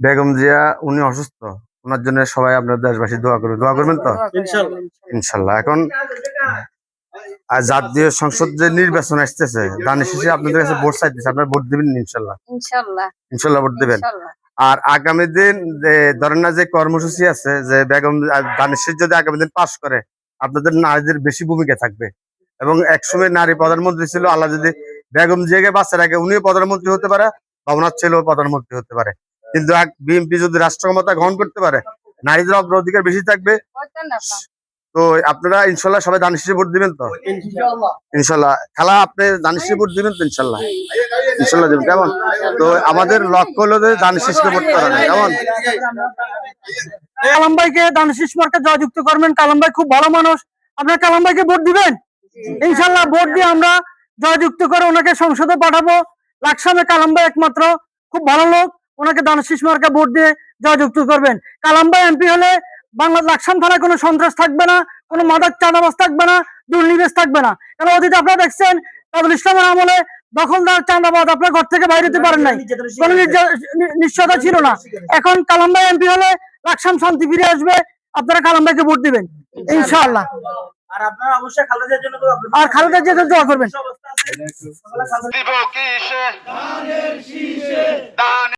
বেগম জিয়া উনি অসুস্থ। ওনার জন্য সবাই আপনার দেশবাসী দোয়া করবে। দোয়া করবেন তো? ইনশাল্লাহ। এখন আর জাতীয় সংসদ যে নির্বাচন আসতেছে দানের শেষে আপনাদের কাছে ভোট চাইতেছে আপনারা ভোট দিবেন ইনশাল্লাহ? ইনশাল্লাহ। ইনশাল্লাহ ভোট দিবেন। আর আগামী দিন যে ধরেন না যে কর্মসূচি আছে যে বেগম দানের শেষ যদি আগামী দিন পাশ করে আপনাদের নারীদের বেশি ভূমিকা থাকবে। এবং একসময় নারী প্রধানমন্ত্রী ছিল আল্লাহ যদি বেগম জিয়াকে বাচ্চার আগে উনিও প্রধানমন্ত্রী হতে পারে বা ওনার ছেলেও প্রধানমন্ত্রী হতে পারে। কিন্তু বিএনপি যদি রাষ্ট্র ক্ষমতা গ্রহণ করতে পারে, নারীদের অগ্রাধিকার বেশি থাকবে। তো আপনারা ইনশাল্লাহ সবাই দানের শেষে ভোট দিবেন তো? ইনশাল্লাহ। খেলা, আপনি দানের শেষে ভোট দিবেন তো ইনশাল্লাহ? ইনশাল্লাহ দেবেন। কেমন? তো আমাদের লক্ষ্য হলো যে দানের শেষকে ভোট করা কেমন? কালাম ভাইকে দানশিস মার্কে জয়যুক্ত করবেন। কালাম ভাই খুব ভালো মানুষ। আপনার কালাম ভাইকে ভোট দিবেন? ইনশাল্লাহ ভোট দিয়ে আমরা জয়যুক্ত করে ওনাকে সংসদে পাঠাবো। লাকসামে কালাম ভাই একমাত্র খুব ভালো লোক। ওনাকে দানশিস মার্কে ভোট দিয়ে জয়যুক্ত করবেন। কালাম ভাই এমপি হলে বাংলা লাকসাম থানায় কোনো সন্ত্রাস থাকবে না কোনো মাদক চাঁদাবাস থাকবে না দুর্নিবেশ থাকবে না। কারণ অতীতে আপনারা দেখছেন তাবুল ইসলামের আমলে দখলদার চাঁদাবাদ আপনার ঘর থেকে বাইরে যেতে পারেন নাই। কোনো নিশ্চয়তা ছিল না। এখন কালাম ভাই এমপি হলে লাকসাম শান্তি ফিরে আসবে আপনারা কালাম ভাইকে ভোট দিবেন ইনশাআল্লাহ। আর আপনারা অবশ্যই খালেদার জন্য আর খালেদা জিয়াকে দোয়া করবেন।